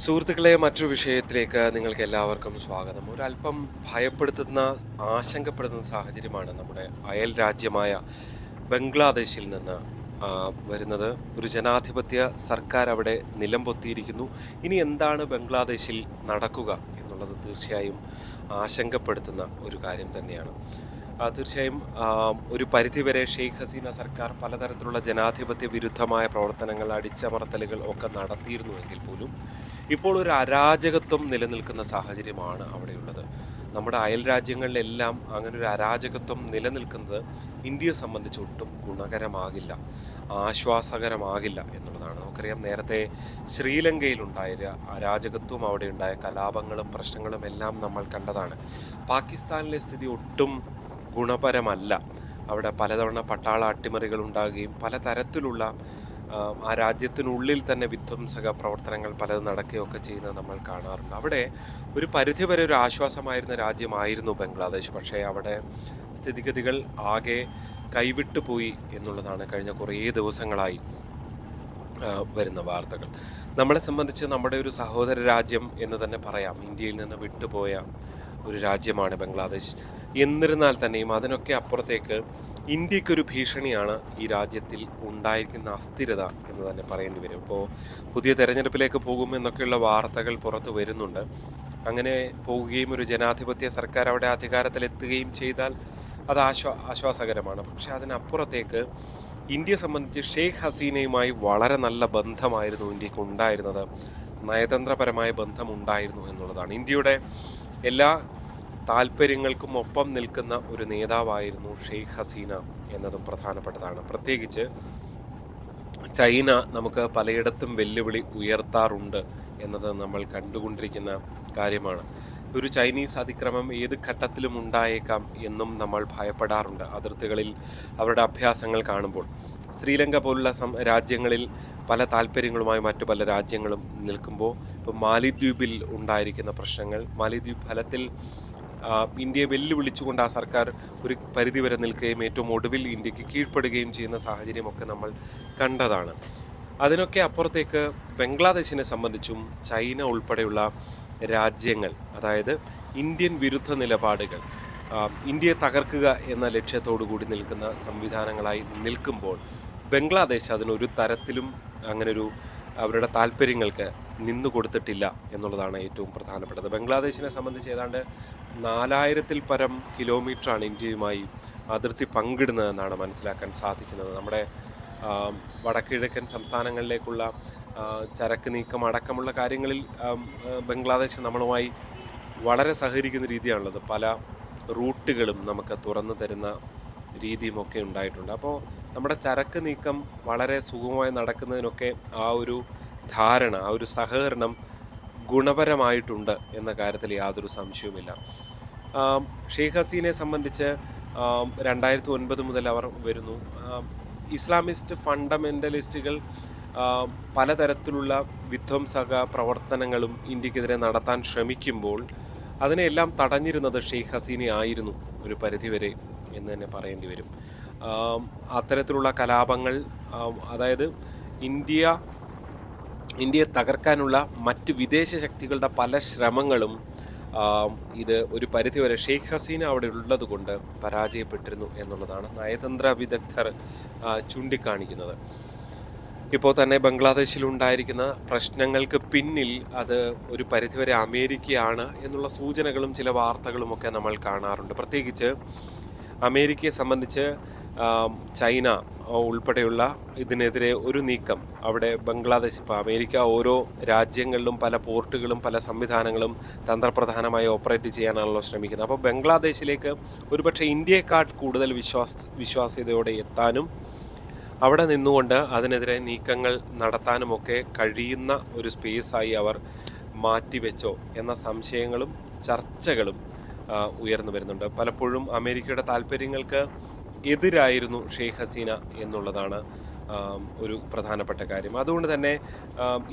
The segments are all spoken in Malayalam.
സുഹൃത്തുക്കളെ മറ്റൊരു വിഷയത്തിലേക്ക് നിങ്ങൾക്ക് എല്ലാവർക്കും സ്വാഗതം. ഒരല്പം ഭയപ്പെടുത്തുന്ന ആശങ്കപ്പെടുത്തുന്ന സാഹചര്യമാണ് നമ്മുടെ അയൽ രാജ്യമായ ബംഗ്ലാദേശിൽ നിന്ന് വരുന്നത്. ഒരു ജനാധിപത്യ സർക്കാർ അവിടെ നിലംപൊത്തിയിരിക്കുന്നു ഇനി എന്താണ് ബംഗ്ലാദേശിൽ നടക്കുക എന്നുള്ളത് തീർച്ചയായും ആശങ്കപ്പെടുത്തുന്ന ഒരു കാര്യം തന്നെയാണ്. തീർച്ചയായും ഒരു പരിധിവരെ ഷെയ്ഖ് ഹസീന സർക്കാർ പലതരത്തിലുള്ള ജനാധിപത്യ വിരുദ്ധമായ പ്രവർത്തനങ്ങൾ അടിച്ചമർത്തലുകൾ ഒക്കെ നടത്തിയിരുന്നുവെങ്കിൽ പോലും ഇപ്പോൾ ഒരു അരാജകത്വം നിലനിൽക്കുന്ന സാഹചര്യമാണ് അവിടെയുള്ളത്. നമ്മുടെ അയൽ രാജ്യങ്ങളിലെല്ലാം അങ്ങനെ ഒരു അരാജകത്വം നിലനിൽക്കുന്നത് ഇന്ത്യയെ സംബന്ധിച്ച് ഒട്ടും ഗുണകരമാകില്ല ആശ്വാസകരമാകില്ല എന്നുള്ളതാണ്. നമുക്കറിയാം നേരത്തെ ശ്രീലങ്കയിലുണ്ടായ അരാജകത്വം അവിടെ ഉണ്ടായ കലാപങ്ങളും പ്രശ്നങ്ങളും എല്ലാം നമ്മൾ കണ്ടതാണ്. പാകിസ്ഥാനിലെ സ്ഥിതി ഒട്ടും ഗുണപരമല്ല. അവിടെ പലതവണ പട്ടാള അട്ടിമറികൾ ഉണ്ടാകുകയും പലതരത്തിലുള്ള ആ, രാജ്യത്തിനുള്ളിൽ തന്നെ വിധ്വംസക പ്രവർത്തനങ്ങൾ പലതും നടക്കുകയൊക്കെ ചെയ്യുന്നത് നമ്മൾ കാണാറുണ്ട്. അവിടെ ഒരു പരിധിവരെ ഒരു ആശ്വാസമായിരുന്ന രാജ്യമായിരുന്നു ബംഗ്ലാദേശ്. പക്ഷേ അവിടെ സ്ഥിതിഗതികൾ ആകെ കൈവിട്ടു പോയി എന്നുള്ളതാണ് കഴിഞ്ഞ കുറേ ദിവസങ്ങളായി വരുന്ന വാർത്തകൾ. നമ്മളെ സംബന്ധിച്ച് നമ്മുടെ ഒരു സഹോദര രാജ്യം എന്ന് തന്നെ പറയാം. ഇന്ത്യയിൽ നിന്ന് വിട്ടുപോയ ഒരു രാജ്യമാണ് ബംഗ്ലാദേശ്. എന്നിരുന്നാൽ തന്നെയും അതിനൊക്കെ അപ്പുറത്തേക്ക് ഇന്ത്യക്കൊരു ഭീഷണിയാണ് ഈ രാജ്യത്തിൽ ഉണ്ടായിരിക്കുന്ന അസ്ഥിരത എന്ന് തന്നെ പറയേണ്ടി വരും. ഇപ്പോൾ പുതിയ തെരഞ്ഞെടുപ്പിലേക്ക് പോകും എന്നൊക്കെയുള്ള വാർത്തകൾ പുറത്തു വരുന്നുണ്ട്. അങ്ങനെ പോവുകയും ഒരു ജനാധിപത്യ സർക്കാർ അവിടെ അധികാരത്തിലെത്തുകയും ചെയ്താൽ അത് ആശ്വാ ആശ്വാസകരമാണ്. പക്ഷേ അതിനപ്പുറത്തേക്ക് ഇന്ത്യയെ സംബന്ധിച്ച് ഷെയ്ഖ് ഹസീനയുമായി വളരെ നല്ല ബന്ധമായിരുന്നു ഇന്ത്യയ്ക്ക് ഉണ്ടായിരുന്നത്. നയതന്ത്രപരമായ ബന്ധം ഉണ്ടായിരുന്നു എന്നുള്ളതാണ്. ഇന്ത്യയുടെ എല്ലാ താല്പര്യങ്ങൾക്കും ഒപ്പം നിൽക്കുന്ന ഒരു നേതാവായിരുന്നു ഷെയ്ഖ് ഹസീന എന്നതും പ്രധാനപ്പെട്ടതാണ്. പ്രത്യേകിച്ച് ചൈന നമുക്ക് പലയിടത്തും വെല്ലുവിളി ഉയർത്താറുണ്ട് എന്നത് നമ്മൾ കണ്ടുകൊണ്ടിരിക്കുന്ന കാര്യമാണ്. ഒരു ചൈനീസ് അതിക്രമം ഏത് ഘട്ടത്തിലും ഉണ്ടായേക്കാം എന്നും നമ്മൾ ഭയപ്പെടാറുണ്ട് അതിർത്തികളിൽ അവരുടെ അഭ്യാസങ്ങൾ കാണുമ്പോൾ. ശ്രീലങ്ക പോലുള്ള രാജ്യങ്ങളിൽ പല താല്പര്യങ്ങളുമായി മറ്റു പല രാജ്യങ്ങളും നിൽക്കുമ്പോൾ ഇപ്പോൾ മാലിദ്വീപിൽ ഉണ്ടായിരിക്കുന്ന പ്രശ്നങ്ങൾ മാലിദ്വീപ് ഫലത്തിൽ ഇന്ത്യയെ വെല്ലുവിളിച്ചുകൊണ്ട് ആ സർക്കാർ ഒരു പരിധിവരെ നിൽക്കുകയും ഏറ്റവും ഒടുവിൽ ഇന്ത്യയ്ക്ക് കീഴ്പ്പെടുകയും ചെയ്യുന്ന സാഹചര്യമൊക്കെ നമ്മൾ കണ്ടതാണ്. അതിനൊക്കെ അപ്പുറത്തേക്ക് ബംഗ്ലാദേശിനെ സംബന്ധിച്ചും ചൈന ഉൾപ്പെടെയുള്ള രാജ്യങ്ങൾ അതായത് ഇന്ത്യൻ വിരുദ്ധ നിലപാടുകൾ ഇന്ത്യയെ തകർക്കുക എന്ന ലക്ഷ്യത്തോടു കൂടി നിൽക്കുന്ന സംവിധാനങ്ങളായി നിൽക്കുമ്പോൾ ബംഗ്ലാദേശ് അതിനൊരു തരത്തിലും അങ്ങനൊരു അവരുടെ താല്പര്യങ്ങൾക്ക് നിന്നു കൊടുത്തിട്ടില്ല എന്നുള്ളതാണ് ഏറ്റവും പ്രധാനപ്പെട്ടത്. ബംഗ്ലാദേശിനെ സംബന്ധിച്ച് ഏതാണ്ട് നാലായിരത്തിൽ പരം കിലോമീറ്ററാണ് ഇന്ത്യയുമായി അതിർത്തി പങ്കിടുന്നതെന്നാണ് മനസ്സിലാക്കാൻ സാധിക്കുന്നത്. നമ്മുടെ വടക്കിഴക്കൻ സംസ്ഥാനങ്ങളിലേക്കുള്ള ചരക്ക് നീക്കം അടക്കമുള്ള കാര്യങ്ങളിൽ ബംഗ്ലാദേശ് നമ്മളുമായി വളരെ സഹകരിക്കുന്ന രീതിയാണുള്ളത്. പല റൂട്ടുകളും നമുക്ക് തുറന്നു തരുന്ന രീതിയുമൊക്കെ ഉണ്ടായിട്ടുണ്ട്. അപ്പോൾ നമ്മുടെ ചരക്ക് നീക്കം വളരെ സുഗമമായി നടക്കുന്നതിനൊക്കെ ആ ഒരു ധാരണ ആ ഒരു സഹകരണം ഗുണപരമായിട്ടുണ്ട് എന്ന കാര്യത്തിൽ യാതൊരു സംശയവുമില്ല. ഷെയ്ഖ് ഹസീനെ സംബന്ധിച്ച് രണ്ടായിരത്തി ഒൻപത് മുതൽ അവർ വരുന്നു. ഇസ്ലാമിസ്റ്റ് ഫണ്ടമെന്റലിസ്റ്റുകൾ പലതരത്തിലുള്ള വിധ്വംസക പ്രവർത്തനങ്ങളും ഇന്ത്യക്കെതിരെ നടത്താൻ ശ്രമിക്കുമ്പോൾ അതിനെല്ലാം തടഞ്ഞിരുന്നത് ഷെയ്ഖ് ഹസീനെ ആയിരുന്നു ഒരു പരിധിവരെ എന്ന് തന്നെ പറയേണ്ടി വരും. അത്തരത്തിലുള്ള കലാപങ്ങൾ അതായത് ഇന്ത്യ ഇന്ത്യയെ തകർക്കാനുള്ള മറ്റ് വിദേശ ശക്തികളുടെ പല ശ്രമങ്ങളും ഇത് ഒരു പരിധിവരെ ഷെയ്ഖ് ഹസീന അവിടെ ഉള്ളത് കൊണ്ട് പരാജയപ്പെട്ടിരുന്നു എന്നുള്ളതാണ് നയതന്ത്ര വിദഗ്ധർ ചൂണ്ടിക്കാണിക്കുന്നത്. ഇപ്പോൾ തന്നെ ബംഗ്ലാദേശിൽ ഉണ്ടായിരിക്കുന്ന പ്രശ്നങ്ങൾക്ക് പിന്നിൽ അത് ഒരു പരിധിവരെ അമേരിക്കയാണ് എന്നുള്ള സൂചനകളും ചില വാർത്തകളുമൊക്കെ നമ്മൾ കാണാറുണ്ട്. പ്രത്യേകിച്ച് അമേരിക്കയെ സംബന്ധിച്ച് ചൈന ഉൾപ്പെടെയുള്ള ഇതിനെതിരെ ഒരു നീക്കം. അവിടെ ബംഗ്ലാദേശ് ഇപ്പോൾ അമേരിക്ക ഓരോ രാജ്യങ്ങളിലും പല പോർട്ടുകളും പല സംവിധാനങ്ങളും തന്ത്രപ്രധാനമായി ഓപ്പറേറ്റ് ചെയ്യാനാണല്ലോ ശ്രമിക്കുന്നത്. അപ്പോൾ ബംഗ്ലാദേശിലേക്ക് ഒരുപക്ഷെ ഇന്ത്യയെക്കാൾ കൂടുതൽ വിശ്വാസ വിശ്വാസ്യതയോടെ എത്താനും അവിടെ നിന്നുകൊണ്ട് അതിനെതിരെ നീക്കങ്ങൾ നടത്താനുമൊക്കെ കഴിയുന്ന ഒരു സ്പേസായി അവർ മാറ്റിവെച്ചോ എന്ന സംശയങ്ങളും ചർച്ചകളും ഉയർന്നു വരുന്നുണ്ട്. പലപ്പോഴും അമേരിക്കയുടെ താല്പര്യങ്ങൾക്ക് എതിരായിരുന്നു ഷെയ്ഖ് ഹസീന എന്നുള്ളതാണ് ഒരു പ്രധാനപ്പെട്ട കാര്യം. അതുകൊണ്ട് തന്നെ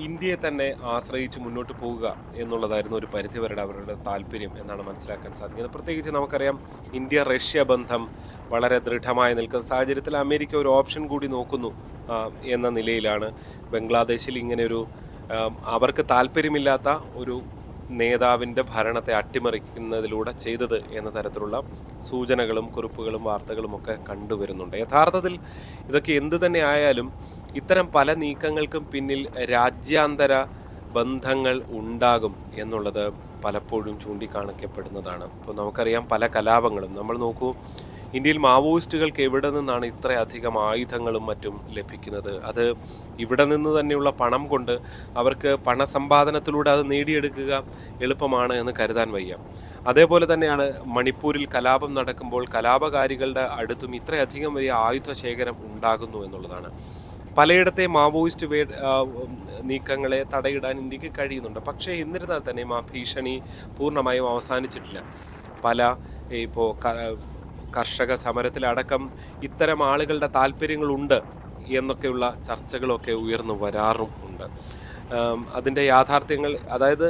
ഇന്ത്യയെ തന്നെ ആശ്രയിച്ച് മുന്നോട്ട് പോവുക എന്നുള്ളതായിരുന്നു ഒരു പരിധിവരുടെ അവരുടെ താല്പര്യം എന്നാണ് മനസ്സിലാക്കാൻ സാധിക്കുന്നത്. പ്രത്യേകിച്ച് നമുക്കറിയാം ഇന്ത്യ റഷ്യ ബന്ധം വളരെ ദൃഢമായി നിൽക്കുന്ന സാഹചര്യത്തിൽ അമേരിക്ക ഒരു ഓപ്ഷൻ കൂടി നോക്കുന്നു എന്ന നിലയിലാണ് ബംഗ്ലാദേശിൽ ഇങ്ങനെ ഒരു അവർക്ക് താല്പര്യമില്ലാത്ത ഒരു നേതാവിന്റെ ഭരണത്തെ അട്ടിമറിക്കുന്നതിലൂടെ ചെയ്തത് എന്ന തരത്തിലുള്ള സൂചനകളും കുറിപ്പുകളും വാർത്തകളും ഒക്കെ കണ്ടുവരുന്നുണ്ട് യഥാർത്ഥത്തിൽ ഇതൊക്കെ എന്തു തന്നെ ആയാലും ഇത്തരം പല നീക്കങ്ങൾക്കും പിന്നിൽ രാജ്യാന്തര ബന്ധങ്ങൾ ഉണ്ടാകും എന്നുള്ളത് പലപ്പോഴും ചൂണ്ടിക്കാണിക്കപ്പെടുന്നതാണ്. ഇപ്പോൾ നമുക്കറിയാം പല കലാപങ്ങളും. നമ്മൾ നോക്കൂ ഇന്ത്യയിൽ മാവോയിസ്റ്റുകൾക്ക് എവിടെ നിന്നാണ് ഇത്രയധികം ആയുധങ്ങളും മറ്റും ലഭിക്കുന്നത്? അത് ഇവിടെ നിന്ന് തന്നെയുള്ള പണം കൊണ്ട് അവർക്ക് പണസമ്പാദനത്തിലൂടെ അത് നേടിയെടുക്കുക എളുപ്പമാണ് എന്ന് കരുതാൻ വയ്യ. അതേപോലെ തന്നെയാണ് മണിപ്പൂരിൽ കലാപം നടക്കുമ്പോൾ കലാപകാരികളുടെ അടുത്തും ഇത്രയധികം വലിയ ആയുധ ശേഖരം ഉണ്ടാകുന്നു എന്നുള്ളതാണ്. പലയിടത്തെ മാവോയിസ്റ്റ് വേ നീക്കങ്ങളെ തടയിടാൻ ഇന്ത്യയ്ക്ക് കഴിയുന്നുണ്ട്. പക്ഷേ എന്നിരുന്നാൽ തന്നെ ആ ഭീഷണി പൂർണമായും അവസാനിച്ചിട്ടില്ല. പല ഇപ്പോൾ കർഷക സമരത്തിലടക്കം ഇത്തരം ആളുകളുടെ താല്പര്യങ്ങളുണ്ട് എന്നൊക്കെയുള്ള ചർച്ചകളൊക്കെ ഉയർന്നു വരാറും ഉണ്ട്. അതിന്റെ യാഥാർത്ഥ്യങ്ങൾ അതായത്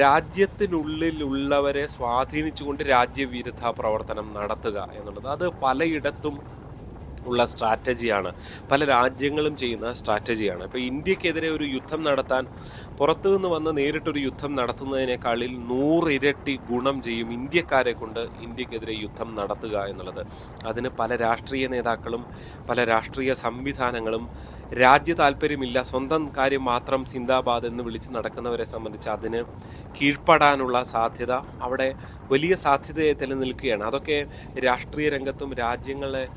രാജ്യത്തിനുള്ളിലുള്ളവരെ സ്വാധീനിച്ചുകൊണ്ട് രാജ്യവിരുദ്ധ പ്രവർത്തനം നടത്തുക എന്നുള്ളത്. അത് പലയിടത്തും ഉള്ള സ്ട്രാറ്റജിയാണ്. പല രാജ്യങ്ങളും ചെയ്യുന്ന സ്ട്രാറ്റജിയാണ്. ഇപ്പോൾ ഇന്ത്യക്കെതിരെ ഒരു യുദ്ധം നടത്താൻ പുറത്തു നിന്ന് വന്ന് നേരിട്ടൊരു യുദ്ധം നടത്തുന്നതിനേക്കാളിൽ നൂറിരട്ടി ഗുണം ചെയ്യും ഇന്ത്യക്കാരെ കൊണ്ട് ഇന്ത്യക്കെതിരെ യുദ്ധം നടത്തുക എന്നുള്ളത്. അതിന് പല രാഷ്ട്രീയ നേതാക്കളും പല രാഷ്ട്രീയ സംവിധാനങ്ങളും രാജ്യ താല്പര്യമില്ല സ്വന്തം കാര്യം മാത്രം സിന്ദാബാദ് എന്ന് വിളിച്ച് നടക്കുന്നവരെ സംബന്ധിച്ച് അതിന് കീഴ്പ്പെടാനുള്ള സാധ്യത അവിടെ വലിയ സാധ്യതയെ നിലനിൽക്കുകയാണ് അതൊക്കെ രാഷ്ട്രീയ രംഗത്തും രാജ്യങ്ങളെ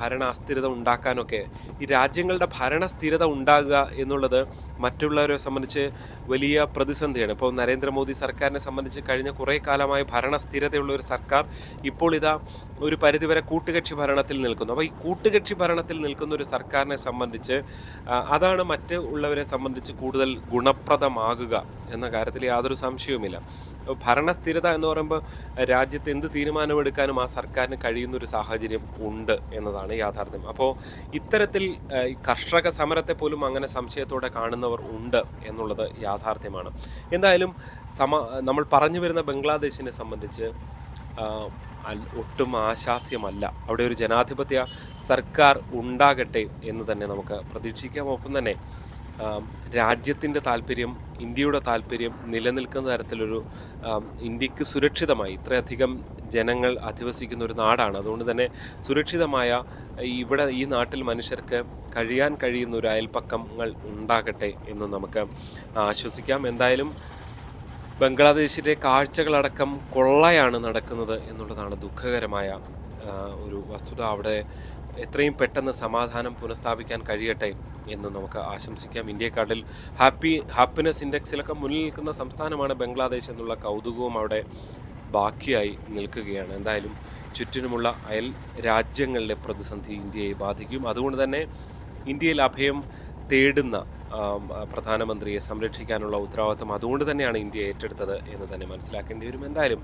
ഭരണ അസ്ഥിരത ഉണ്ടാക്കാനൊക്കെ ഈ രാജ്യങ്ങളുടെ ഭരണ സ്ഥിരത ഉണ്ടാകുക എന്നുള്ളത് മറ്റുള്ളവരെ സംബന്ധിച്ച് വലിയ പ്രതിസന്ധിയാണ്. ഇപ്പോൾ നരേന്ദ്രമോദി സർക്കാരിനെ സംബന്ധിച്ച് കഴിഞ്ഞ കുറേ കാലമായി ഭരണ സ്ഥിരതയുള്ള ഒരു സർക്കാർ ഇപ്പോൾ ഇതാ ഒരു പരിധിവരെ കൂട്ടുകക്ഷി ഭരണത്തിൽ നിൽക്കുന്നു. അപ്പോൾ ഈ കൂട്ടുകക്ഷി ഭരണത്തിൽ നിൽക്കുന്ന ഒരു സർക്കാരിനെ സംബന്ധിച്ച് അതാണ് മറ്റുള്ളവരെ സംബന്ധിച്ച് കൂടുതൽ ഗുണപ്രദമാകുക എന്ന കാര്യത്തിൽ യാതൊരു സംശയവുമില്ല. ഭരണസ്ഥിരത എന്ന് പറയുമ്പോൾ രാജ്യത്ത് എന്ത് തീരുമാനമെടുക്കാനും ആ സർക്കാരിന് കഴിയുന്ന ഒരു സാഹചര്യം ഉണ്ട് എന്നതാണ് യാഥാർത്ഥ്യം. അപ്പോൾ ഇത്തരത്തിൽ കർഷക സമരത്തെ പോലും അങ്ങനെ സംശയത്തോടെ കാണുന്നവർ ഉണ്ട് എന്നുള്ളത് യാഥാർത്ഥ്യമാണ്. എന്തായാലും സമ നമ്മൾ പറഞ്ഞു വരുന്ന ബംഗ്ലാദേശിനെ സംബന്ധിച്ച് ഒട്ടും ആശാസ്യമല്ല. അവിടെ ഒരു ജനാധിപത്യ സർക്കാർ ഉണ്ടാകട്ടെ എന്ന് തന്നെ നമുക്ക് പ്രതീക്ഷിക്കാം. ഒപ്പം തന്നെ രാജ്യത്തിന്റെ താല്പര്യം ഇന്ത്യയുടെ താല്പര്യം നിലനിൽക്കുന്ന തരത്തിലൊരു ഇന്ത്യയ്ക്ക് സുരക്ഷിതമായി ഇത്രയധികം ജനങ്ങൾ അധിവസിക്കുന്ന ഒരു നാടാണ്. അതുകൊണ്ട് തന്നെ സുരക്ഷിതമായ ഇവിടെ ഈ നാട്ടിൽ മനുഷ്യർക്ക് കഴിയാൻ കഴിയുന്ന ഒരു അയൽപ്പക്കങ്ങൾ ഉണ്ടാകട്ടെ എന്ന് നമുക്ക് ആശ്വസിക്കാം. എന്തായാലും ബംഗ്ലാദേശിലെ കാഴ്ചകളടക്കം കൊള്ളയാണ് നടക്കുന്നത് എന്നുള്ളതാണ് ദുഃഖകരമായ ഒരു വസ്തുത. അവിടെ എത്രയും പെട്ടെന്ന് സമാധാനം പുനഃസ്ഥാപിക്കാൻ കഴിയട്ടെ എന്ന് നമുക്ക് ആശംസിക്കാം. ഇന്ത്യക്കാട്ടിൽ ഹാപ്പി ഹാപ്പിനെസ് ഇൻഡെക്സിലൊക്കെ മുന്നിൽ നിൽക്കുന്ന സംസ്ഥാനമാണ് ബംഗ്ലാദേശ് എന്നുള്ള കൗതുകവും അവിടെ ബാക്കിയായി നിൽക്കുകയാണ്. എന്തായാലും ചുറ്റിനുമുള്ള അയൽ രാജ്യങ്ങളിലെ പ്രതിസന്ധി ഇന്ത്യയെ ബാധിക്കും. അതുകൊണ്ട് തന്നെ ഇന്ത്യയിൽ അഭയം തേടുന്ന പ്രധാനമന്ത്രിയെ സംരക്ഷിക്കാനുള്ള ഉത്തരവാദിത്വം അതുകൊണ്ട് തന്നെയാണ് ഇന്ത്യ ഏറ്റെടുത്തത് എന്ന് തന്നെ മനസ്സിലാക്കേണ്ടി വരും. എന്തായാലും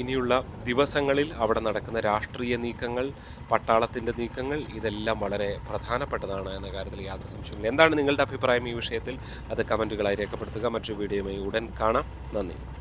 ഇനിയുള്ള ദിവസങ്ങളിൽ അവിടെ നടക്കുന്ന രാഷ്ട്രീയ നീക്കങ്ങൾ പട്ടാളത്തിന്റെ നീക്കങ്ങൾ ഇതെല്ലാം വളരെ പ്രധാനപ്പെട്ടതാണ് എന്ന കാര്യത്തിൽ യാതൊരു സംശയമില്ല എന്താണ് നിങ്ങളുടെ അഭിപ്രായം ഈ വിഷയത്തിൽ? അത് കമന്റുകളായി രേഖപ്പെടുത്തുക. മറ്റൊരു വീഡിയോയുമായി ഉടൻ കാണാം. നന്ദി.